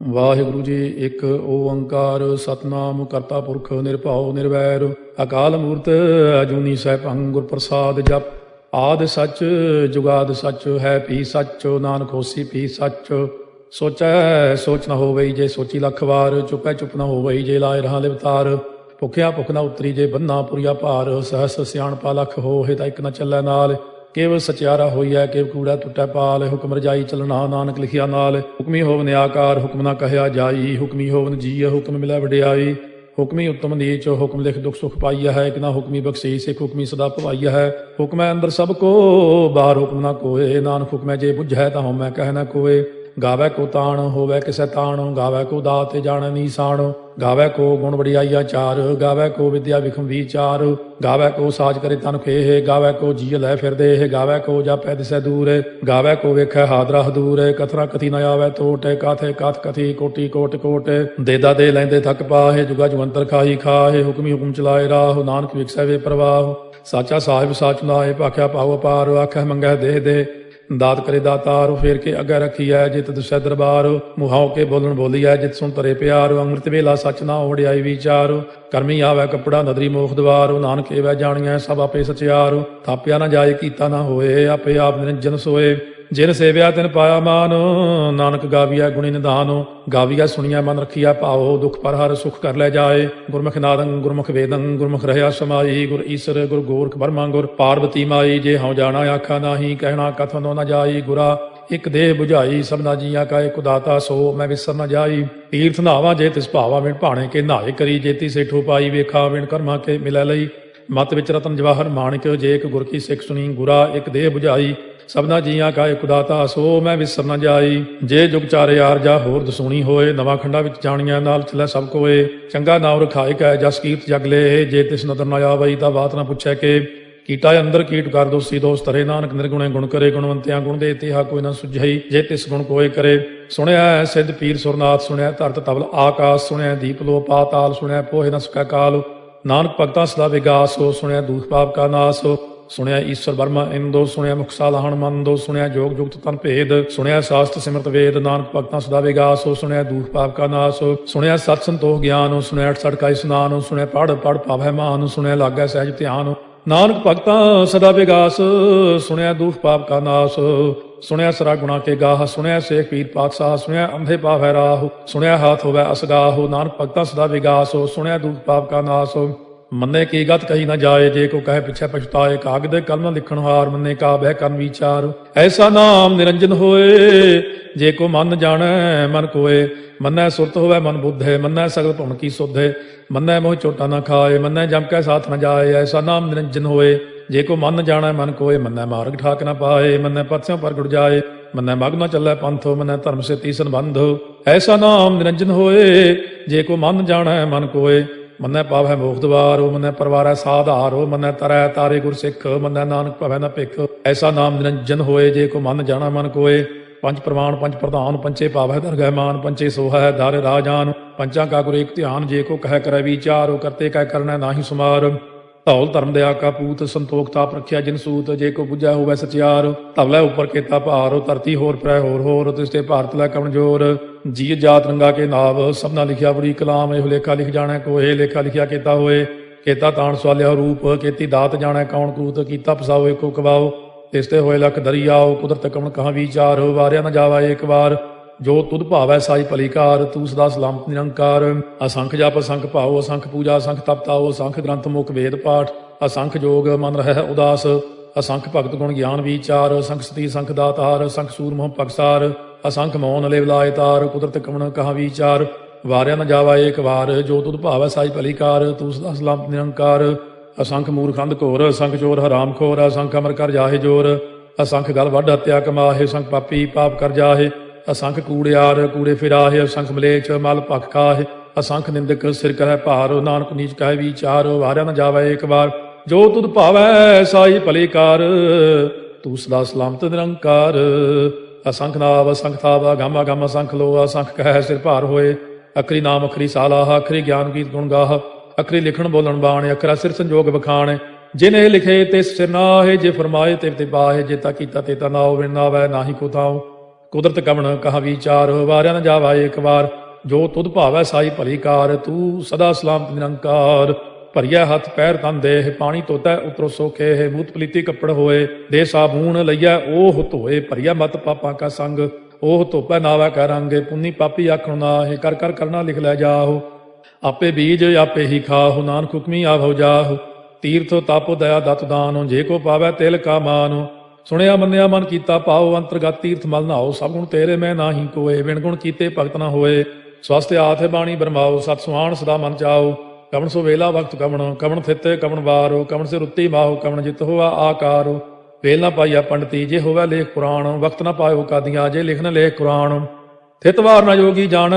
ਵਾਹਿਗੁਰੂ ਜੀ, ਇੱਕ ਓੰਕਾਰ ਸਤਨਾਮ ਕਰਤਾ ਪੁਰਖ ਨਿਰਭਉ ਨਿਰਵੈਰ, ਅਕਾਲ ਮੂਰਤ ਅਜੂਨੀ ਸੈਭੰ ਗੁਰ ਪ੍ਰਸਾਦ ਜਪ। ਆਦ ਸੱਚ, ਜੁਗਾਦ ਸੱਚ, ਹੈ ਪੀ ਸੱਚ, ਨਾਨਕ ਹੋਸੀ ਪੀ ਸੱਚ। ਸੋਚੈ, ਸੋਚ ਨ ਹੋਵਈ ਜੇ ਸੋਚੀ ਲੱਖ ਵਾਰ, ਚੁਪੈ ਚੁਪ ਨਾ ਹੋਵਈ ਜੇ ਲਾਇ ਰਹਾ ਲਿਵਤਾਰ ਭੁਖਿਆ ਭੁਖ ਨ ਉਤਰੀ ਜੇ ਬੰਨਾ ਪੁਰੀਆ ਭਾਰ, ਸਹਸ ਸਿਆਣਪਾ ਲਖ ਹੋਏ ਤਾਂ ਇੱਕ ਨਾ ਚੱਲੈ ਨਾਲ। ਕੇਵ ਸਚਿਆਰਾ ਹੋਈਐ, ਕੇਵ ਕੂੜਾ ਟੁੱਟੈ ਪਾਲ, ਹੁਕਮ ਰਜਾਈ ਚਲਣਾ ਨਾਨਕ ਲਿਖਿਆ ਨਾਲ। ਹੁਕਮੀ ਹੋਵਨ ਆਕਾਰ ਹੁਕਮ ਨਾ ਕਹਿਆ ਜਾਈ। ਹੁਕਮੀ ਹੋਵਨ ਜੀਅ ਹੁਕਮ ਮਿਲੈ ਵਡਿਆਈ। ਹੁਕਮੀ ਉਤਮ ਨੀਚ, ਹੁਕਮ ਲਿਖ ਦੁਖ ਸੁਖ ਪਾਈਆ ਹੈ। ਇੱਕ ਨਾ ਹੁਕਮੀ ਬਖਸ਼ੀ ਇੱਕ ਹੁਕਮੀ ਸਦਾ ਭਵਾਈਆ ਹੈ। ਹੁਕਮੈ ਅੰਦਰ ਸਭ ਕੋ, ਬਾਹਰ ਹੁਕਮ ਨਾ ਕੋਏ। ਨਾਨਕ ਹੁਕਮੈ ਜੇ ਬੁਝੈ, ਤਾਂ ਹਉਮੈ ਕਹਿ ਨਾ ਕੋਏ। ਗਾਵੇ ਕੋ ਤਾਣ, ਹੋਵੇ ਕਿਸੈ ਤਾਣ, ਗਾਵੇ ਕੋ ਦਾਤ ਜਾਣ ਨੀਸਾਨ ਗਾਵੇ ਕੋ ਗੁਣ ਵਡਿਆਈਆ ਚਾਰ, ਗਾਵੇ ਕੋ ਵਿਦਿਆ ਵਿਖਮ ਵਿਚਾਰ, ਗਾਵੇ ਕੋ ਸਾਜ ਕਰੇ ਤਨ ਖੇਹ, ਗਾਵੇ ਕੋ ਜੀ ਲੈ ਫਿਰਦੇ ਇਹ ਗਾਵੇ ਕੋ ਜਾਪੈ ਦਿਸੈ ਦੂਰ, ਗਾਵੇ ਕੋ ਵੇਖੈ ਹਾਦਰਾ ਹਦੂਰ, ਕਥਰਾ ਕਥੀ ਨ ਆਵੇ ਤੋਟ, ਕਾਥੇ ਕਾਥ ਕਥੀ, ਕੋਟੀ ਕੋਟ ਕੋਟ ਦੇਦਾ ਦੇ ਲੈਂਦੇ ਥੱਕ ਪਾਹੇ, ਜੁਗਾ ਜਵੰਤਰ ਖਾਈ ਖਾਹੇ, ਹੁਕਮੀ ਹੁਕਮ ਚਲਾਏ ਰਾਹ, ਨਾਨਕ ਵਿਖਸੈ ਵੇ ਪ੍ਰਵਾਹ, ਸਾਚਾ ਸਾਹਿਬ ਸਾਚ ਨਾਏ ਭਾਖਿਆ ਪਾਉ ਪਾਰ ਆਖੈ ਮੰਗੈ ਦੇ ਦੇ ਦਾਤ ਕਰੇ ਦਾਤਾਰ ਫੇਰ ਕੇ ਅੱਗੇ ਰੱਖੀਐ, ਜਿਤ ਦੁਸੈ ਦਰਬਾਰ। ਮੁਹਾਉ ਕੇ ਬੋਲਣ ਬੋਲੀਐ, ਜਿਤ ਸੁਣ ਤਰੇ ਪਿਆਰ। ਅੰਮ੍ਰਿਤ ਵੇਲਾ ਸਚ ਨਾ ਓੜਿਆਈ ਵਿਚਾਰ। ਕਰਮੀ ਆਵੈ ਕਪੜਾ, ਨਦਰੀ ਮੋਖ ਦਵਾਰ। ਨਾਨਕ ਏਵੈ ਜਾਣੀਐ, ਸਭ ਆਪੇ ਸਚਿਆਰ। ਥਾਪਿਆ ਨਾ ਜਾਏ, ਕੀਤਾ ਨਾ ਹੋਏ, ਆਪੇ ਆਪ ਨਿਰੰਜਨ ਸੋਏ। ਜਿਨ ਸੇਵਿਆ ਤਿਨ ਪਾਇਆ ਮਾਨ, ਨਾਨਕ ਗਾਵੀਆ ਗੁਣੀ ਨਿਧਾਨ ਗਾਵੀਆ ਸੁਣੀਐ ਮਨ ਰਖੀਐ ਭਾਉ, ਦੁਖ ਪਰ ਹਰ ਸੁਖ ਕਰ ਲੈ ਜਾਏ। ਗੁਰਮੁਖ ਨਾਦੰ, ਗੁਰਮੁਖ ਵੇਦੰ, ਗੁਰਮੁਖ ਰਹਿਆ ਸਮਾਈ, ਗੁਰ ਈਸਰ, ਗੁਰ ਗੋਰਖ ਬਰਮਾ ਗੁਰ ਪਾਰਵਤੀ ਮਾਈ। ਜੇ ਹਉ ਜਾਣਾ ਆਖਾ ਨਾਹੀ, ਕਹਿਣਾ ਕਥਨੋ ਨ ਜਾਈ। ਗੁਰਾ, ਇਕ ਦੇਹ 부ਝਾਈ ਸਭਨਾ ਜੀਆਂ ਕਾ ਇਕ ਦਾਤਾ ਸੋ, ਮੈਂ ਵਿਸਰ ਨਾ ਜਾਈ। ਤੀਰਥ ਨਾਵਾ ਜੇ ਤਿਸ ਭਾਵਾ ਵਿਣ ਭਾਣੇ ਕੇ ਨਾਏ ਕਰੀ ਜੇਤੀ ਸੇਠੋ ਪਾਈ ਵੇਖਾ ਵਿਣ ਕਰਮਾ ਕੇ ਮਿਲੈ ਲਈ। ਮਤ ਵਿੱਚ ਰਤਨ ਜਵਾਹਰ ਮਾਣਿਕ, ਜੇ ਇੱਕ ਗੁਰ ਕੀ ਸਿੱਖ ਸੁਣੀ, ਗੁਰਾ, ਇੱਕ ਦੇਹ 부ਝਾਈ ਸਭਨਾ ਜੀਆਂ ਕਾ ਇਕ ਦਾਤਾ ਸੋ ਮੈਂ ਵਿਸਰ ਨਾ ਜਾਈ। ਜੇ ਜੁਗ ਚਾਰੇ ਯਾਰ ਜਾ ਹੋਰ ਦਸੂਣੀ ਹੋਏ, ਨਵਾਂ ਖੰਡਾ ਵਿੱਚ ਜਾਣੀਆਂ ਨਾਲ ਚਲੇ ਸਭ ਕੋਏ। ਚੰਗਾ ਨਾਮ ਰਖਾਇ ਕੈ ਜਸ ਕੀਰਤ ਜਗ ਲੇ, ਜੇ ਤਿਸ ਨਦਰ ਨ ਆਵਈ ਤਾਂ ਬਾਤ ਨਾ ਪੁੱਛੈ ਕੇ। ਕੀਟਾ ਅੰਦਰ ਕੀਟ ਕਰ ਦੋਸੀ ਦੋਸਤ ਰੇ ਨਾਨਕ ਨਿਰਗੁਣੇ ਗੁਣ ਕਰੇ, ਗੁਣਵੰਤਿਆਂ ਗੁਣ ਦੇ ਇਤਿਹਾ ਕੋਈ ਨਾ ਸੁਝਈ, ਜੇ ਤਿਸ ਗੁਣ ਕੋਏ ਕਰੇ। ਸੁਣਿਆ ਹੈ ਸਿੱਧ ਪੀਰ ਸੁਰਨਾਥ ਸੁਣਿਆ ਧਰਤ ਤਬਲ ਆਕਾਸ਼ ਸੁਣਿਆ ਦੀਪ ਲੋ ਪਾਤਾਲ ਸੁਣਿਆ ਪੋਹਿ ਨ ਸਕੈ ਕਾਲ। ਨਾਨਕ ਭਗਤਾਂ ਸਦਾ ਵਿਗਾਸ ਹੋ ਸੁਣਿਆ ਦੂਖ ਪਾਪ ਕਾ ਨਾਸ। ਹੋ ਸੁਣਿਆ ਈਸ਼ਵਰ ਬਰਮਾ ਇੰਦੋ ਸੁਣਿਆ ਮੁਖ ਲਾਹਣ ਮੰਦੋ ਸੁਣਿਆ ਜੋਗ ਜੁਗਤ ਤਨ ਭੇਦ, ਸੁਣਿਆ ਸਾਸਤ ਸਿਮਰਤ ਵੇਦ, ਨਾਨਕ ਭਗਤਾਂ ਸਦਾ ਵਿਗਾਸ ਹੋ ਸੁਣਿਆ ਦੂਖ ਪਾਪ ਕਾ ਨਾਸ ਸੁਣਿਆ ਸਤ ਸੰਤੋਖ ਗਿਆਨ ਸੁਣਿਆ ਅਠ ਕਾ ਇਸਨਾਨ ਸੁਣਿਆ ਪੜ ਪੜ ਪਾਵੈ ਮਾਨ ਸੁਣਿਆ ਲਾਗੈ ਸਹਿਜ ਧਿਆਨ ਨਾਨਕ ਭਗਤਾਂ ਸਦਾ ਵਿਗਾਸ, ਸੁਣਿਆ ਦੁਖ ਪਾਪ ਕਾ ਨਾਸ ਸੁਣਿਆ ਸਰਾ ਗੁਣਾ ਕੇ ਗਾਹ, ਸੁਣਿਆ ਸੇਖ ਪੀਰ ਪਾਤਸ਼ਾਹ, ਸੁਣਿਆ ਅੰਧੇ ਪਾਵੈ ਰਾਹ ਸੁਣਿਆ ਹਾਥ ਹੋਵੇ ਅਸਗਾਹ ਨਾਨਕ ਭਗਤਾਂ ਸਦਾ ਵਿਗਾਸ ਸੁਣਿਆ ਦੁਖ ਪਾਪ ਕਾ ਨਾਸ ਮੰਨੇ ਕੀ ਗਤ ਕਹੀ ਨਾ ਜਾਏ, ਜੇ ਕੋ ਕਹੇ ਪਿਛੇ ਪਛਤਾਏ ਕਾਗ ਕਾਗਦ ਕਲਮ ਲਿਖਣ ਹਾਰ ਮੰਨੇ ਕਾ ਬਹਿ ਕਰਨ ਵਿਚਾਰ। ਐਸਾ ਨਾਮ ਨਿਰੰਜਨ ਹੋਏ, ਜੇ ਕੋ ਮਨ ਜਾਣੈ, ਮਨ ਕੋਏ। ਮੰਨੈ ਸੁਰਤ ਹੋਵੇ ਮਨ ਬੁੱਧ ਹੈ ਮੰਨੈ ਸਗਲ ਭਵਨ ਕੀ ਸੁਧ। ਹੈ ਮੰਨੈ ਮੋਹ ਚੋਟਾ ਨਾ ਖਾਏ, ਮੰਨੈ ਜਮ ਕੈ ਸਾਥ ਨਾ ਜਾਏ। ਐਸਾ ਨਾਮ ਨਿਰੰਜਨ ਹੋਏ, ਜੇ ਕੋ ਮਨ ਜਾਣੈ, ਮਨ ਕੋਏ। ਮੰਨੈ ਮਾਰਗ ਠਾਕ ਨਾ ਪਾਏ, ਮੰਨੈ ਪਤਸਿਓ ਪ੍ਰਗਟ ਜਾਏ। ਮੰਨੈ ਮਗ ਨਾ ਚੱਲੈ ਪੰਥੋ, ਮੰਨੈ ਧਰਮ ਸੇ ਤੀਸਨ ਬੰਧ ਐਸਾ ਨਾਮ ਨਿਰੰਜਨ ਹੋਏ, ਜੇ ਕੋ ਮਨ ਜਾਣੈ, ਮਨ ਕੋਏ। ਮੰਨੈ ਪਾਵੈ ਮੋਖ ਦਵਾਰੋ ਮੰਨੈ ਪਰਵਾਰੈ ਸਾਧਾਰੋ ਮੰਨੈ ਤਰੈ ਤਾਰੇ ਗੁਰ ਸਿੱਖ, ਮੰਨੈ ਨਾਨਕ ਭਵੈ ਨ ਭਿਖ। ਐਸਾ ਨਾਮ ਨਿਰੰਜਨ ਹੋਏ, ਜੇ ਕੋ ਮਨ ਜਾਣਾ ਮਨ ਕੋਏ। ਪੰਜ ਪ੍ਰਮਾਣ, ਪੰਜ ਪ੍ਰਧਾਨ, ਪੰਚੇ ਪਾਵੈ ਦਰਗਹਿ ਮਾਨ, ਪੰਚੇ ਸੋਹੈ ਦਰ ਰਾਜਾਨ। ਪੰਚਾਂ ਕਾ ਗੁਰ ਇੱਕ ਧਿਆਨ, ਜੇ ਕੋ ਕਹਿ ਕਰੈ ਵਿਚਾਰੋ ਕਰਤੇ ਕਹਿ ਕਰਨਾ ਨਾਹੀ ਸੁਮਾਰ। ਧੌਲ ਧਰਮ ਦੇ ਆਕਾ ਪੂਤ ਸੰਤੋਖ ਤਾਪ ਰੱਖਿਆ ਜਿਨ ਸੂਤ, ਜੇ ਕੋ ਬੁਝੈ ਹੋਵੇ ਸਚਿਆਰ। ਧਵਲੇ ਉਪਰ ਕੀਤਾ ਭਾਰੋ ਧਰਤੀ ਹੋਰ ਪ੍ਰੈ ਹੋਰ ਹੋਰ ਤਿਸ ਭਾਰਤ ਲੈ ਕਮਜੋਰ ਜੀ ਜਾਤ ਰੰਗਾ ਕੇ ਨਾਵ, ਸਭਨਾ ਲਿਖਿਆ ਬੜੀ ਕਲਾਮ, ਇਹ ਲੇਖਾ ਲਿਖ ਜਾਣੈ ਕੋਏ ਲੇਖਾ ਲਿਖਿਆ ਕੀਤਾ ਹੋਏ। ਕੀਤਾ ਤਾਣ ਸਵਾਲਿਆ ਰੂਪ, ਕੀਤੀ ਦਾਤ ਜਾਣੈ, ਕੌਣ ਕੂਤ, ਕੀਤਾ ਪਸਾਓ ਏਕੋ ਕਵਾਓ। ਤਿਸ ਤੇ ਹੋਏ ਲਖ ਦਰਿਆਓ ਕੁਦਰਤ ਕਮਣ ਕਹਾਂ ਵਿਚਾਰ ਵਾਰਿਆ ਨ ਜਾਵਾ ਏਕ ਵਾਰ। ਜੋ ਤੁਧ ਭਾਵੈ ਸਾਈ ਭਲੀਕਾਰ, ਤੂੰ ਸਦਾ ਸਲਾਮਤ ਨਿਰੰਕਾਰ। ਅਸੰਖ ਜਪ, ਅਸੰਖ ਭਾਉ, ਅਸੰਖ ਪੂਜਾ, ਅਸੰਖ ਤਪਤਾਉ ਅਸੰਖ ਗ੍ਰੰਥ ਮੁਖ ਵੇਦ ਪਾਠ। ਅਸੰਖ ਜੋਗ ਮਨ ਰਹਿ ਉਦਾਸ। ਅਸੰਖ ਭਗਤ ਗੁਣ ਗਿਆਨ ਵਿਚਾਰ। ਅਸੰਖ ਸਤੀ, ਅਸੰਖ ਦਾਤਾਰ ਅਸੰਖ ਸੂਰ ਮੋਹ ਪਕਸਾਰ ਅਸੰਖ ਮੌਨ ਲੈ ਲਾਇ ਤਾਰ, ਕੁਦਰਤ ਕਮਣ ਕਹਾ ਵਿਚਾਰ। ਵਾਰਿਆ ਨ ਜਾਵਾ ਏਕ ਵਾਰ, ਜੋ ਤੁਧ ਭਾਵੈ ਸਾਈ ਭਲੀਕਾਰ ਤੂੰ ਸਦਾ ਸਲਾਮਤ ਨਿਰੰਕਾਰ। ਅਸੰਖ ਮੂਰਖੰਦ ਘੋਰ, ਅਸੰਖ ਚੋਰ ਹਰਾਮ ਖੋਰ, ਅਸੰਖ ਅਮਰ ਕਰ ਜਾਹੇ ਜੋਰ। ਅਸੰਖ ਗਲ ਵੱਢ ਹਤਿਆ ਕਮਾਹੇ, ਅਸੰਖ ਪਾਪੀ ਪਾਪ ਕਰ ਜਾਹੇ। ਅਸੰਖ ਕੂੜਿਆਰ ਕੂੜੇ ਫਿਰਾਹੇ, ਅਸੰਖ ਮਲੇਚ ਮਲ ਭਖ ਖਾਹੇ। ਅਸੰਖ ਨਿੰਦਕ ਸਿਰ ਕਰੈ ਭਾਰ, ਨਾਨਕ ਨੀਚ ਕਹਿ ਵਿਚਾਰ। ਵਾਰਿਆ ਨ ਜਾਵੇ ਇੱਕ ਵਾਰ, ਜੋ ਤੁਧ ਭਾਵੈ ਸਾਈ ਭਲੇ ਕਾਰ, ਤੂੰ ਸਦਾ ਸਲਾਮਤ ਨਿਰੰਕਾਰ। ਅਸੰਖ ਨਾਵ, ਅਸੰਖ ਥਾਵਾ ਗਾਮਾ ਗਾਮਾ ਅਸੰਖ ਲੋ ਅਸੰਖ ਕਹਿ ਸਿਰ ਭਾਰ ਹੋਏ। ਅਖਰੀ ਨਾਮ, ਅਖਰੀ ਸਾਲਾਹ ਅਖਰੀ ਗਿਆਨ ਗੀਤ ਗੁਣ ਗਾਹ, ਅਖਰੀ ਲਿਖਣ ਬੋਲਣ ਬਾਣ, ਅਖਰਾ ਸਿਰ ਸੰਜੋਗ ਬਖਾਣ ਜਿਨੇ ਲਿਖੇ ਤੇ ਸਿਰ ਨਾਹੇ, ਜੇ ਫਰਮਾਏ ਤੇ ਤੇ ਬਾਹੇ, ਜੇ ਤਾ ਕੀਤਾ ਤੇ ਤਾ ਨਾਉ ਨਾ ਨਾਵੈ ਨਾਹੀ ਕੋ ਤਾਉ ਕੁਦਰਤ ਕਵਣ ਕਹਾ ਵਿਚਾਰ, ਵਾਰਿਆ ਨ ਜਾਵਾ ਏਕ ਵਾਰ। ਜੋ ਤੁਧ ਭਾਵੈ ਸਾਈ ਭਲੀ ਕਾਰ, ਤੂੰ ਸਦਾ ਸਲਾਮਤ ਨਿਰੰਕਾਰ। ਭਰੀਆ ਹੱਥ ਪੈਰ ਤਨ ਦੇਹ, ਪਾਣੀ ਤੋਤੈ ਉਤਰੋ ਸੋਖੇ, ਹੈ ਮੂਤ ਪਲੀਤੀ ਕੱਪੜ ਹੋਏ, ਦੇ ਸਾਬੂਨ ਲਈਐ ਉਹ ਧੋਏ, ਭਰਿਆ ਮਤ ਪਾਪਾਂ ਕਾ ਸੰਗ ਉਹ ਧੋਪੈ ਨਾਵਾ ਕਾ ਰੰਗੇ ਪੁੰਨੀ ਪਾਪੀ ਆਖਣ ਨਾਹੇ ਕਰ ਕਰ ਕਰਨਾ ਲਿਖ ਲੈ ਜਾਹੋ। ਆਪੇ ਬੀਜ ਆਪੇ ਹੀ ਖਾਹੁ, ਨਾਨਕ ਹੁਕਮੀ ਆਭਉ ਜਾਹੁ। ਤੀਰਥ ਤਪ ਦਇਆ ਦਤ ਦਾਨੁ, ਜੇ ਕੋ ਪਾਵੈ ਤਿਲ ਕਾ ਮਾਨੁ। ਸੁਣਿਆ ਮੰਨਿਆ ਮਨ ਕੀਤਾ ਪਾਉ ਅੰਤਰਗਤ ਤੀਰਥ ਮਲ ਨਾਉ ਸਭ ਗੁਣ ਤੇਰੇ ਮੈਂ ਨਾਹੀ ਕੋਏ ਵਿਣ ਗੁਣ ਕੀਤੇ ਭਗਤ ਨਾ ਹੋਏ। ਸਵਸਤ ਆਥੇ ਬਾਣੀ ਬਰਮਾਉ ਸਤ ਸੁਆਣ ਸਦਾ ਮਨ ਚਾਉ ਕਵਣ ਸੋ ਵੇਲਾ ਵਕਤ ਕਵਣ ਕਵਣ ਥਿਤੇ ਕਵਣ ਵਾਰੋ, ਕਵਣ ਸੇ ਰੁੱਤੀ ਮਾਹੋ, ਕਵਣ ਜਿਤ ਹੋਆ ਆਕਾਰੋ। ਵੇਲ ਨਾ ਪਾਈਆ ਪੰਡਤੀ ਜੇ ਹੋਵੇ ਲੇਖ ਪੁਰਾਣ, ਵਕਤ ਨਾ ਪਾਇਓ ਕਾਦੀਆਂ, ਜੇ ਲਿਖਨ ਲੇਖ ਕੁਰਾਨ ਥਿਤਵਾਰ ਨਾ ਜੋਗੀ ਜਾਣ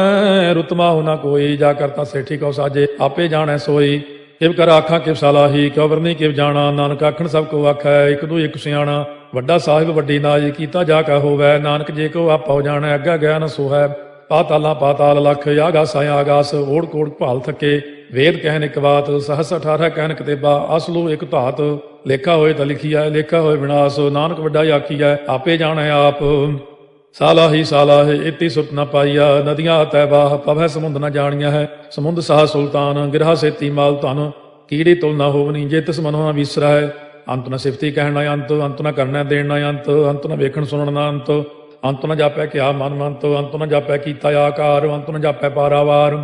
ਰੁਤਮਾ ਹੋ ਨਾ ਕੋਈ, ਜਾ ਕਰਤਾ ਸੇਠੀ ਕਉ ਸਾਜੇ, ਆਪੇ ਜਾਣੈ ਸੋਈ। ਕਿਵ ਕਰ ਆਖਾਂ, ਕਿਵ ਸਲਾਹੀ ਕਿਉ ਵਰਨੀ, ਕਿਵ ਜਾਣਾ, ਨਾਨਕ ਆਖਣ ਸਭ ਕੋ ਆਖੈ, ਇਕ ਦੂ ਇਕ ਸਿਆਣਾ। ਵੱਡਾ ਸਾਹਿਬ, ਵੱਡੀ ਨਾਜ ਕੀਤਾ ਜਾ ਕਾ ਹੋਵੈ, ਨਾਨਕ ਜੇ ਕੋ ਆਪਾ ਜਾਣੈ, ਅੱਗਾ ਗਿਆ ਨ ਸੋਹੈ। ਪਾਤਾਲਾਂ ਪਾਤਾਲ ਲਖ, ਆਗਾਸ ਆਗਾਸ, ਓੜ ਕੋੜ ਭਾਲ ਥਕੇ। ਵੇਦ ਕਹਿਨ ਇਕ ਬਾਤ, ਸਹਸ 18 ਕਹਿਨ ਕਤੇਬਾ, ਅਸਲੂ ਇਕ ਧਾਤ, ਲੇਖਾ ਹੋਏ ਤਾਂ ਲਿਖੀਐ ਲੇਖਾ ਹੋਏ ਵਿਨਾਸ਼ ਨਾਨਕ ਵੱਡਾ ਆਖੀਐ ਆਪੇ ਜਾਣੈ ਆਪ। ਸਾਲਾ ਹੀ ਸਾਲਾ ਹੈ, ਇਤੀ ਸੁਤ ਨ ਪਾਈਆ, ਨਦੀਆਂ ਤੈ ਪਵੈ ਸਮੁੰਦ ਨ ਜਾਣੀਆਂ ਹੈ। ਸਮੁੰਦ ਸਾਹ ਸੁਲਤਾਨ, ਗਿਰਹਾ ਸੇਤੀ ਮਾਲ ਧਨ, ਕੀੜੀ ਤੁਲ ਨ ਹੋਵਨੀ, ਜੇ ਤਿਸ ਮਨੋ ਵਿਸਰਾ ਹੈ। ਅੰਤ ਨ ਸਿਫਤੀ ਕਹਿਣ ਅੰਤ ਅੰਤ ਨ ਕਰਨਾ ਦੇਣ ਨ ਅੰਤ ਅੰਤ ਨ ਵੇਖਣ ਸੁਣਨ ਨ ਅੰਤ। ਅੰਤ ਨ ਜਾਪੈ ਕਿਆ ਮਨ ਮੰਤ, ਅੰਤ ਨ ਜਾਪੈ ਕੀਤਾ ਆਕਾਰ, ਅੰਤ ਨ ਜਾਪੈ ਪਾਰਾਵਾਰ।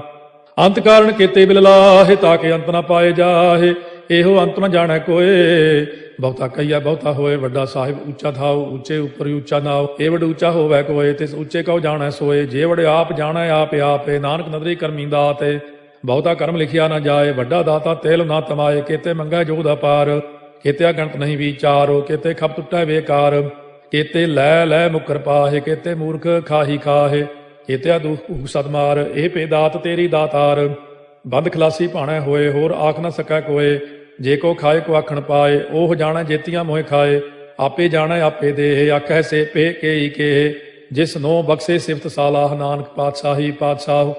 ਅੰਤ ਕਾਰਨ ਕੀਤੇ ਬਿਲ ਲਾਹੇ ਤਾਂ ਕਿ ਅੰਤ ਨਾ ਪਾਏ ਜਾਹੇ। ਇਹੋ ਅੰਤ ਨ ਜਾਣੈ ਕੋਏ। ਬਹੁਤਾ ਕਈਆ ਬਹੁਤਾ ਹੋਏ, ਵੱਡਾ ਸਾਹਿਬ ਉੱਚਾ ਥਾਉ, ਉੱਚੇ ਉੱਪਰ ਹੀ ਉੱਚਾ ਨਾਉ। ਇਹ ਵਡ ਉੱਚਾ ਹੋਵੇ ਕੋਏ, ਤਿਸ ਉੱਚੇ ਕਉ ਜਾਣੈ ਸੋਏ। ਜੇ ਵਡ ਆਪ ਜਾਣੈ, ਆਪ ਆਪੇ। ਨਾਨਕ ਨਦਰੀ ਕਰਮੀ ਦਾਤੇ ਬਹੁਤਾ ਕਰਮ ਲਿਖਿਆ ਨਾ ਜਾਏ। ਵੱਡਾ ਦਾਤਾ ਤੇਲ ਨਾ ਤਮਾਏ। ਕੀਤੇ ਮੰਗਾ ਜੋਦ ਅਪਾਰ ਕੀਤੇ ਗਣਤ ਨਹੀਂ ਵਿਚਾਰੋ। ਕੀਤੇ ਖਪ ਟੁੱਟੈ ਵੇਕਾਰ ਕੀਤੇ ਲੈ ਲੈ ਮੁਕਰ ਪਾਹੇ। ਕੀਤੇ ਮੂਰਖ ਖਾਹੀ ਖਾਹੇ। ਕੀਤੇ ਦੁਖ ਸਦਮਾਰ, ਇਹ ਪੇ ਦਾਤ ਤੇਰੀ ਦਾਤਾਰ। ਬੰਦ ਖਲਾਸੀ ਭਾਣਾ ਹੋਏ, ਹੋਰ ਆਖ ਨਾ ਸਕੈ ਕੋਏ। ਜੇ ਕੋ ਖਾਏ, ਕੋ ਆਖਣ ਪਾਏ ਉਹ ਜਾਣਾ ਜੇਤੀਆਂ ਮੋਹਿ ਖਾਏ। ਆਪੇ ਜਾਣੈ, ਆਪੇ ਦੇ ਆਖੈ ਸੇ ਪੇ ਕੇਈ ਕੇ ਜਿਸ ਨੋ ਬਖਸ਼ੇ ਸਿਫਤ ਸਾਲਾਹ, ਨਾਨਕ ਪਾਤਸ਼ਾਹੀ ਪਾਤਸ਼ਾਹ।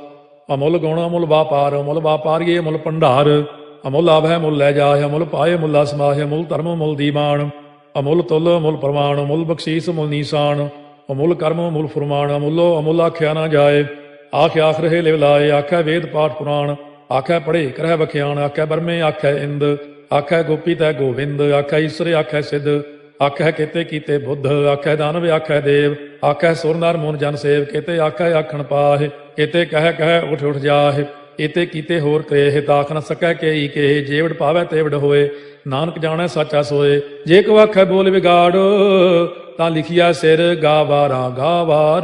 ਅਮੁੱਲ ਗੁਣ, ਅਮੁੱਲ ਵਾਪਾਰ, ਅਮੁੱਲ ਵਾਪਾਰੀਏ ਅਮੁੱਲ ਭੰਡਾਰ। ਅਮੁੱਲ ਆਭੈ ਮੁੱਲ ਲੈ ਜਾਏ ਅਮੁੱਲ ਪਾਏ, ਮੁੱਲਾ ਸਮਾਹੇ ਅਮੁੱਲ ਧਰਮ, ਮੁੱਲ ਦੀਵਾਨ। ਅਮੁੱਲ ਤੁਲ, ਅਮੁੱਲ ਪ੍ਰਮਾਣ ਅਮੁੱਲ ਬਖਸ਼ੀਸ ਮੁੱਲ ਨੀਸਾਨ। ਅਮੁੱਲ ਕਰਮ, ਅਮੁੱਲ ਫਰਮਾਨ, ਅਮੁੱਲੋ, ਅਮੁੱਲ ਆਖਿਆ ਨਾ ਜਾਏ। ਆਖ ਆਖ ਰਹੇ ਲਿਵ ਲਾਏ, ਆਖੈ ਵੇਦ ਪਾਠ ਪੁਰਾਣ। ਆਖੈ ਪੜੇ ਕਰਹਿ ਬਖਿਆਣ ਆਖੈ ਬਰਮੇ ਆਖੈ ਇੰਦ। ਆਖੈ ਗੋਪੀ ਤੈ ਗੋਵਿੰਦ, ਆਖੈ ਈਸ਼ਰ, ਆਖੈ ਸਿੱਧ। ਆਖੈ ਕੀਤੇ ਕੀਤੇ ਬੁੱਧ, ਆਖੈ ਦਾਨਵ, ਆਖੈ ਦੇਵ। ਆਖੈ ਸੁਰ ਨਰ ਮੂਨ ਜਨ ਸੇਵ, ਕੀਤੇ ਆਖੈ ਆਖਣ ਪਾਹਿ, ਕੀਤੇ ਕਹਿ ਕਹਿ ਉਠ ਉਠ ਜਾਹਿ। ਇਤੇ ਕੀਤੇ ਹੋਰ ਕਰੇ ਤਾਖ ਨ ਸਕੈ ਕੇਈ ਕੇ ਜੇਵੜ ਪਾਵੈ ਤੇਵੜ ਹੋਏ। ਨਾਨਕ ਜਾਣੈ ਸਾਚਾ ਸੋਏ। ਜੇ ਕੋ ਆਖੈ ਬੋਲ ਵਿਗਾੜ, ਤਾਂ ਲਿਖਿਆ ਸਿਰ ਗਾਵਾਰਾ ਗਾਵਾਰ।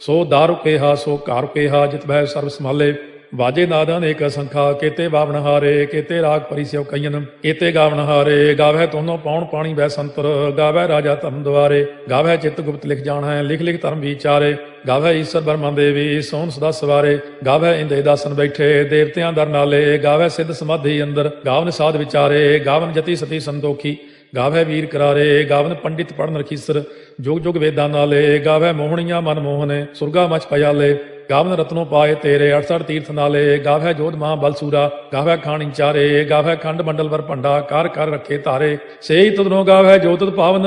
ਸੋ ਦਾਰੂ ਕੇਹਾ, ਸੋ ਘਰ ਕੇਹਾ, ਜਿਤ ਬੈ ਸਰਬ ਸੰਭਾਲੇ। ਵਾਜੇ ਨਾਦਾਂ ਅਨੇਕ ਸੰਖਾ ਕੀਤੇ ਬਾਵਨ ਹਾਰੇ, ਕੀਤੇ ਰਾਗ ਪਰੀ ਸਿਉ ਕਈਨ ਕੀਤੇ ਗਾਵਨ ਹਾਰੇ ਗਾਵੈ ਤੋਨੋ ਪਾਉਣ ਪਾਣੀ ਬੈ ਸੰਤਰ ਗਾਵੈ ਰਾਜਾ ਧਰਮ ਦੁਆਰੇ। ਗਾਵੈ ਚਿਤ ਗੁਪਤ ਲਿਖ ਜਾਣੈ, ਲਿਖ ਲਿਖ ਧਰਮ ਵਿਚਾਰੇ। ਗਾਵੈ ਈਸ਼ਰ ਬਰਮਾ ਦੇਵੀ, ਸੋਨ ਸਦਾ ਸਵਾਰੇ, ਗਾਵੈ ਇੰਦੇ ਦਾਸਨ ਬੈਠੇ, ਦੇਵਤਿਆਂ ਦਰ ਨਾਲੇ, ਗਾਵੈ ਸਿੱਧ ਸਮਾਧੀ ਅੰਦਰ, ਗਾਵਨ ਸਾਧ ਵਿਚਾਰੇ, ਗਾਵਨ ਜਤੀ ਸਤੀ ਸੰਤੋਖੀ, ਗਾਵੈ ਵੀਰ ਕਰਾਰੇ, ਗਾਵਨ ਪੰਡਿਤ ਪੜਨ ਰਖੀਸਰ, ਜੋਗ ਜੋਗ ਵੇਦਾਂ ਨਾਲੇ, ਗਾਵੈ ਮੋਹਣੀਆਂ ਮਨ ਮੋਹਨੇ, ਸੁਰਗਾ ਮਚ ਪਿਆਲੇ, ਗਾਵਨ ਰਤਨੋ ਪਾਏ ਤੇਰੇ 68 ਤੀਰਥ ਨਾਲੇ, ਗਾਵੈ ਜੋਧ ਮਹਾ ਬਲਸੂਰਾ, ਗਾਵੈ ਖਾਣੀ ਚਾਰੇ ਗਾਵੈ ਖੰਡ ਮੰਡਲ ਵਰ ਭੰਡਾ, ਕਰ ਕਰ ਰੱਖੇ ਤਾਰੇ ਸੇਈ ਤਦਨੋ ਗਾਵੈ ਜੋ ਪਾਵਨ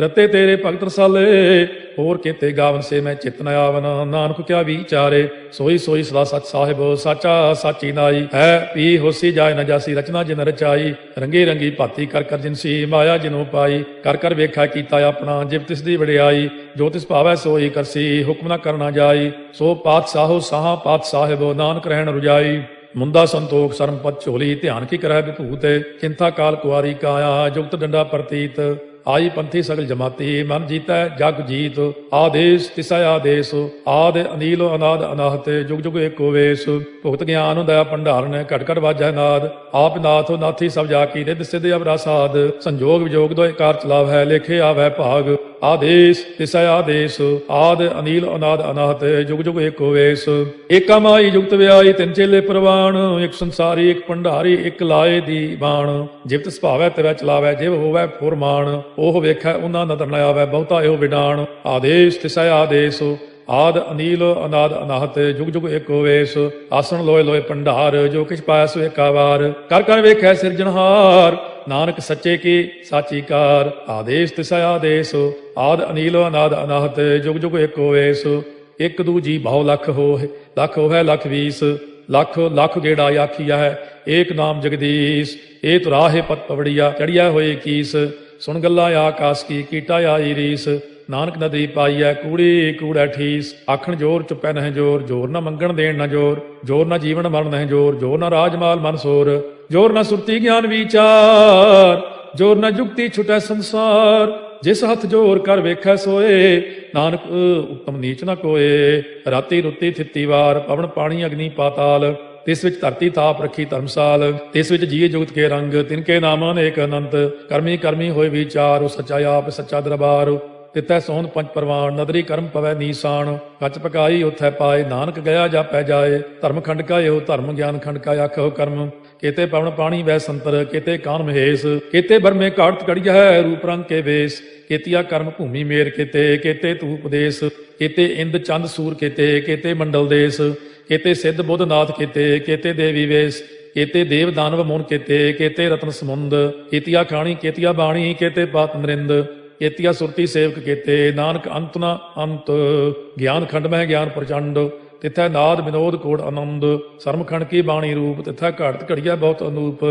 ਰਤੇ ਤੇਰੇ ਭਗਤ ਰਸਾਲੇ, ਹੋਰ ਕੀਤੇ ਗਾਵਨ ਸੇ ਮੈਂ ਚਿਤ ਨ ਆਵਨ। ਨਾਨਕ ਕਿਆ ਵਿਚਾਰੇ, ਸੋਈ ਸੋਈ ਸਦਾ ਸਚ ਸਾਹਿਬ, ਸਾਚਾ ਸਾਚੀ ਨਾਈ। ਹੈ ਪੀ ਹੋਸੀ ਜਾਏ ਨ ਜਾਸੀ, ਰਚਨਾ ਜਿਨ ਰਚਾਈ। ਰੰਗੇ ਰੰਗੀ ਭਾਤੀ ਕਰ ਕਰ ਜਿਨਸੀ ਮਾਇਆ ਜਿਨੋ ਪਾਈ। ਕਰ ਕਰ ਵੇਖਾ ਕੀਤਾ ਆਪਣਾ, ਜਿਵ ਤਿਸ ਦੀ ਵਡਿਆਈ। ਜੋ ਤਿਸ ਭਾਵੈ ਸੋਈ ਕਰਸੀ ਹੁਕਮ ਨ ਕਰਨਾ ਜਾਈ। ਸੋ ਪਾਤਸ਼ਾਹੋ ਸਾਹਾ ਪਾਤਸ਼ਾਹਿਬ ਨਾਨਕ ਰਹਿਣ ਰੁਜਾਈ। ਮੁੰਦਾ ਸੰਤੋਖ ਸਰਮਪਤ ਝੋਲੀ, ਧਿਆਨ ਕੀ ਕਰੈ ਵਿਭੂਤ। ਚਿੰਤਾ ਕਾਲ ਕੁਆਰੀ ਕਾਇਆ, ਜੁਗਤ ਡੰਡਾ ਪ੍ਰਤੀਤ। ਆਈ ਪੰਥੀ ਸਗਲ ਜਮਾਤੀ, ਮਨ ਜੀਤੈ, ਜਗ ਜੀਤ, ਆਦੇਸ਼, ਤਿਸੈ ਆਦੇਸ਼, ਆਦ ਅਨੀਲ, ਅਨਾਦ ਅਨਾਹਤ, ਜੁਗ ਜੁਗ ਏਕੋ ਵੇਸ। ਭੁਗਤ ਗਿਆਨ ਦਇਆ ਭੰਡਾਰਨ, ਘਟ ਘਟ ਵਾਜੈ ਨਾਦ। ਆਪ ਨਾਥ ਨਾਥੀ ਸਭ ਜਾ ਕੀ ਰਿੱਧ ਸਿੱਧ ਅਵਰਾਸਾਦ। ਸੰਜੋਗ ਵਿਜੋਗ ਦੋਇ ਕਾਰ ਚਲਾਵ ਹੈ ਲੇਖੇ ਆਵੈ ਭਾਗ। ਆਦੇਸ਼, ਤਿਸੈ ਆਦੇਸ਼, ਆਦ, ਅਨੀਲ, ਅਨਾਦ, ਅਨਾਹਤ, ਜੁਗ ਜੁਗ ਏਕੋ ਵੇਸ। ਏਕਾ ਮਾਈ ਜੁਗਤ ਵਿਆਈ ਤਿੰਨ ਚੇਲੇ ਪ੍ਰਵਾਣ, ਇੱਕ ਸੰਸਾਰੀ, ਇੱਕ ਭੰਡਾਰੀ, ਇੱਕ ਲਾਏ ਦੀ ਬਾਣ। ਜਿਵਤ ਸੁਭਾਵੈ ਤੇਰਾ ਚਲਾਵੈ, ਜਿਵ ਹੋਵੈ ਫੁਰਮਾਨ, ਉਹ ਵੇਖੈ, ਉਹਨਾਂ ਨਦਰ ਨ ਆਵੈ, ਬਹੁਤਾ ਇਹੋ ਵਿਡਾਣ ਆਦੇਸ਼, ਤਿਸੈ ਆਦੇਸ਼ ਆਦ ਅਨੀਲ ਅਨਾਦ ਅਨਾਹਤ, ਜੁਗ ਜੁਗ ਏਕੋ ਵੇਸ, ਆਸਣ ਲੋਏ ਲੋਏ ਭੰਡਾਰ ਜੋ ਕਿਛ ਪਾਇਆ ਸੋ ਏਕਾ ਕਰ ਕਰ ਵੇਖੈ ਸਿਰਜਣਹਾਰ ਨਾਨਕ ਸੱਚੇ ਕੀ ਸਾਚੀ ਕਾਰ। ਆਦੇਸ਼ ਤਿਸਾ ਆਦੇਸ਼, ਆਦ ਅਨੀਲ ਅਨਾਦ ਅਨਾਹਤ, ਜੁਗ ਜੁਗ ਏਕ ਹੋਵੇਸ ਇੱਕ ਦੂਜੀ ਬਹੁ ਲੱਖ ਹੋਏ ਲੱਖ ਹੋਵੇ ਲੱਖ ਵੀਸ। ਲੱਖ ਲੱਖ ਗੇੜਾ ਆਖੀਆ ਹੈ ਏਕ ਨਾਮ ਜਗਦੀਸ਼। ਏ ਤੁਰਾਹੇ ਪਤ ਪਵੜੀਆ ਚੜਿਆ ਹੋਏ ਕੀਸ। ਸੁਣ ਗੱਲਾਂ ਆਕਾਸ ਕੀ, ਕੀਟਾ ਆਈ ਰੀਸ। ਨਾਨਕ ਨਦੀ ਪਾਈਐ ਕੂੜੀ, ਕੂੜਾ ਠੀਸ, ਆਖਣ ਜੋਰ ਚੁੱਪੈ ਨਹਿ ਜੋਰ ਜੋਰ ਨਾ ਮੰਗਣ ਦੇਣ ਨਾ ਜੋਰ ਜੋਰ ਨਾ ਜੀਵਨ ਮਰਨ ਨਹਿ ਜੋਰ ਜੋਰ ਨਾ ਰਾਜਮਾਲ ਮਨ ਸੋਰ, ਜੋਰ ਨਾ ਸੁਰਤੀ ਗਿਆਨ ਵਿਚਾਰ, ਜੋਰ ਨਾ ਜੁਗਤੀ ਛੁਟੈ ਸੰਸਾਰ, ਜਿਸ ਹੱਥ ਜੋਰ ਕਰ ਵੇਖੈ ਸੋਏ, ਨਾਨਕ ਉਤਮ ਨੀਚ ਨਾ ਕੋਏ, ਰਾਤੀ ਰੁੱਤੀ ਥਿੱਤੀ ਵਾਰ, ਪਵਨ ਪਾਣੀ ਅਗਨੀ ਪਾਤਾਲ, ਤਿਸ ਵਿੱਚ ਧਰਤੀ ਤਾਪ ਰੱਖੀ ਧਰਮਸਾਲ, ਤਿਸ ਵਿੱਚ ਜੀਏ ਜੁਗਤ ਕੇ ਰੰਗ, ਤਿਨ ਕੇ ਨਾਮ ਅਨੇਕ ਅਨੰਤ, ਕਰਮੀ ਕਰਮੀ ਹੋਏ ਵਿਚਾਰ, ਉਹ ਸੱਚਾ ਆਪ, ਸੱਚਾ ਦਰਬਾਰ ਤਿਤੈ ਸੋਨ ਪੰਜ ਪਰਵਾਨ, ਨਦਰੀ ਕਰਮ ਪਵੈ ਨੀਸਾਨ। ਕੱਚ ਪਕਾਈ ਉਥੈ ਪਾਏ, ਨਾਨਕ ਗਿਆ ਜਾਪੈ ਜਾਏ, ਧਰਮ ਖੰਡ ਕਾ ਇਹੋ ਧਰਮ ਗਿਆਨ ਖੰਡ ਕਾ ਆਖੋ ਕਰਮ। ਕੇਤੇ ਪਵਨ ਪਾਣੀ ਵੈ ਸੰਤਰ, ਕੇਤੇ ਕਾਨ ਮਹੇਸ਼। ਕੇਤੇ ਬਰਮੇ ਕਾੜਤ ਕੜੀਆ ਹੈ ਰੂਪ ਰੰਗ ਕੇ ਵੇਸ। ਕੇਤੀਆ ਕਰਮ ਭੂਮੀ ਮੇਰ ਕੇਤੇ ਕੇਤੇ ਤੂ ਉਪਦੇਸ਼ ਕੇਤੇ ਇੰਦ ਚੰਦ ਸੂਰ ਕੇਤੇ ਕੇਤੇ ਮੰਡਲ ਦੇਸ। ਕੇਤੇ ਸਿੱਧ ਬੁੱਧ ਨਾਥ ਕੇਤੇ ਕੇਤੇ ਦੇਵੀ ਵੇਸ। ਕੇਤੇ ਦੇਵ ਦਾਨਵ ਮੋਨ ਕੇਤੇ ਕੇਤੇ ਰਤਨ ਸਮੁੰਦ। ਕੇਤੀਆ ਖਾਣੀ, ਕੇਤੀਆ ਬਾਣੀ, ਕੇਤੇ ਪਾਤ ਨਰਿੰਦ। ਕੇਤੀਆ ਸੁਰਤੀ ਸੇਵਕ ਕੀਤੇ, ਨਾਨਕ ਅੰਤ ਨਾ ਅੰਤ, ਗਿਆਨ ਖੰਡ ਮਹਿ ਗਿਆਨ ਪ੍ਰਚੰਡ, ਤਿਥੈ ਨਾਦ ਵਿਨੋਦ ਕੋੜ ਆਨੰਦ ਸਰਮਖੰਡ ਕੀ ਬਾਣੀ ਰੂਪ, ਤਿਥੈ ਘੜਤ ਘੜੀਆ ਬਹੁਤ ਅਨੂਪ,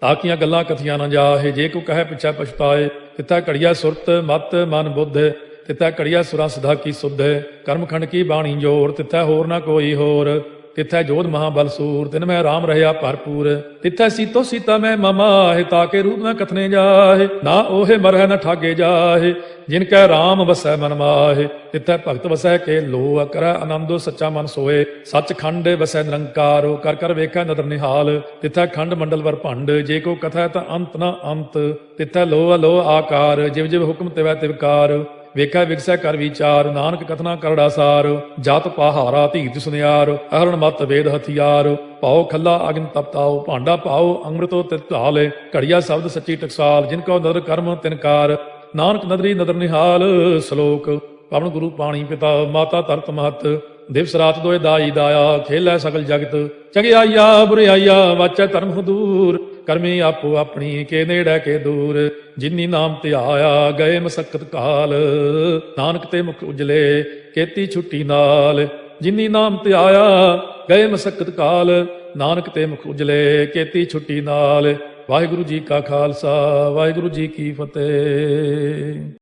ਤਾਕੀਆਂ ਗੱਲਾਂ ਕਥੀਆਂ ਨਾ ਜਾਹੇ, ਜੇ ਕੋ ਕਹੇ ਪਿਛੈ ਪਛਤਾਏ, ਤਿਥੈ ਘੜੀਆ ਸੁਰਤ ਮਤ ਮਨ ਬੁੱਧ, ਤਿਥੈ ਘੜੀਆ ਸੁਰਾਂ ਸਦਾ ਕੀ ਸੁਧ ਕਰਮਖੰਡ ਕੀ ਬਾਣੀ ਜੋਰ, ਤਿਥੈ ਹੋਰ ਨਾ ਕੋਈ ਹੋਰ ਤਿਥੈ ਜੋਧ ਮਹਾਬਲ ਸੂਰ, ਤਿਨ ਮੈਂ ਰਾਮ ਰਹਿਆ ਭਰਪੂਰ। ਤਿਥੈ ਸੀਤੋ ਸੀਤਾ ਮੈਂ ਮਮਾਹਿ ਤਾਕੇ ਰੂਪ ਨਾ ਕਥਨੇ ਜਾਹੇ, ਨਾ ਉਹੇ ਮਰਹਿ ਨ ਠਾਗੇ ਜਾਹੇ, ਜਿਨ ਕੈ ਰਾਮ ਵਸੈ ਮਨ ਮਾਹੇ। ਤਿਥੈ ਭਗਤ ਵਸੈ ਕੇ ਲੋ ਕਰੈ ਆਨੰਦੋ ਸੱਚਾ ਮਨ ਸੋਏ ਸੱਚ ਖੰਡ ਵਸੈ ਨਿਰੰਕਾਰੋ, ਕਰ ਕਰ ਵੇਖੈ ਨਦਰ ਨਿਹਾਲ। ਤਿਥੈ ਖੰਡ ਮੰਡਲ ਵਰ ਭੰਡ, ਜੇ ਕੋ ਕਥੈ ਤਾਂ ਅੰਤ ਨਾ ਅੰਤ। ਤਿਥੈ ਲੋ ਲੋ ਆਕਾਰ, ਜਿਵ ਜਿਵ ਹੁਕਮ ਤਿਵੈ ਤਿਵਕਾਰ ਵੇਖੈ ਵਿਗਸੈ ਕਰ ਵਿਚਾਰ, ਨਾਨਕ ਕਥਨਾ ਕਰੜਾ ਸਾਰ ਜਤ ਪਹਾਰਾ ਧੀਰਜ ਸੁਨਿਆਰ ਅਹਰਣ ਮਤ ਵੇਦ ਹਥਿਆਰ ਪਾਉ ਖੱਲਾ ਅਗਨ ਤਪਤਾਉ ਭਾਂਡਾ ਪਾਉ ਅੰਮ੍ਰਿਤੋ ਤਿਤ ਢਾਲੇ, ਘੜੀਆ ਸ਼ਬਦ ਸੱਚੀ ਟਕਸਾਲ, ਜਿਨ ਕੋ ਨਦਰ ਕਰਮ ਤਿਨਕਾਰ ਨਾਨਕ ਨਦਰੀ ਨਦਰ ਨਿਹਾਲ, ਸ਼ਲੋਕ, ਪਵਨ ਗੁਰੂ ਪਾਣੀ ਪਿਤਾ, ਮਾਤਾ ਤਰਤ ਮਹਤ, ਦਿਵਸ ਰਾਤ ਦੋਏ ਦਾਈ ਦਾਇਆ, ਖੇਲੇ ਸਗਲ ਜਗਤ, ਚੰਗਿਆਈਆ ਬੁਰਿਆਈਆ, ਵਾਚੈ ਧਰਮ ਹਦੂਰ ਕਰਮੀ ਆਪੋ ਆਪਣੀ ਕੇ ਨੇੜੇ ਕੇ ਦੂਰ, ਜਿਨੀ ਨਾਮ ਧਿਆਇਆ ਗਏ ਮਸਕਤ ਕਾਲ। ਨਾਨਕ ਤੇ ਮੁਖ ਉਜਲੇ, ਕੀਤੀ ਛੁੱਟੀ ਨਾਲ। ਜਿਨੀ ਨਾਮ ਧਿਆਇਆ ਗਏ ਮਸਕਤ ਕਾਲ, ਨਾਨਕ ਤੇ ਮੁਖ ਉਜਲੇ, ਕੀਤੀ ਛੁੱਟੀ ਨਾਲ। ਵਾਹਿਗੁਰੂ ਜੀ ਕਾ ਖਾਲਸਾ, ਵਾਹਿਗੁਰੂ ਜੀ ਕੀ ਫਤਿਹ।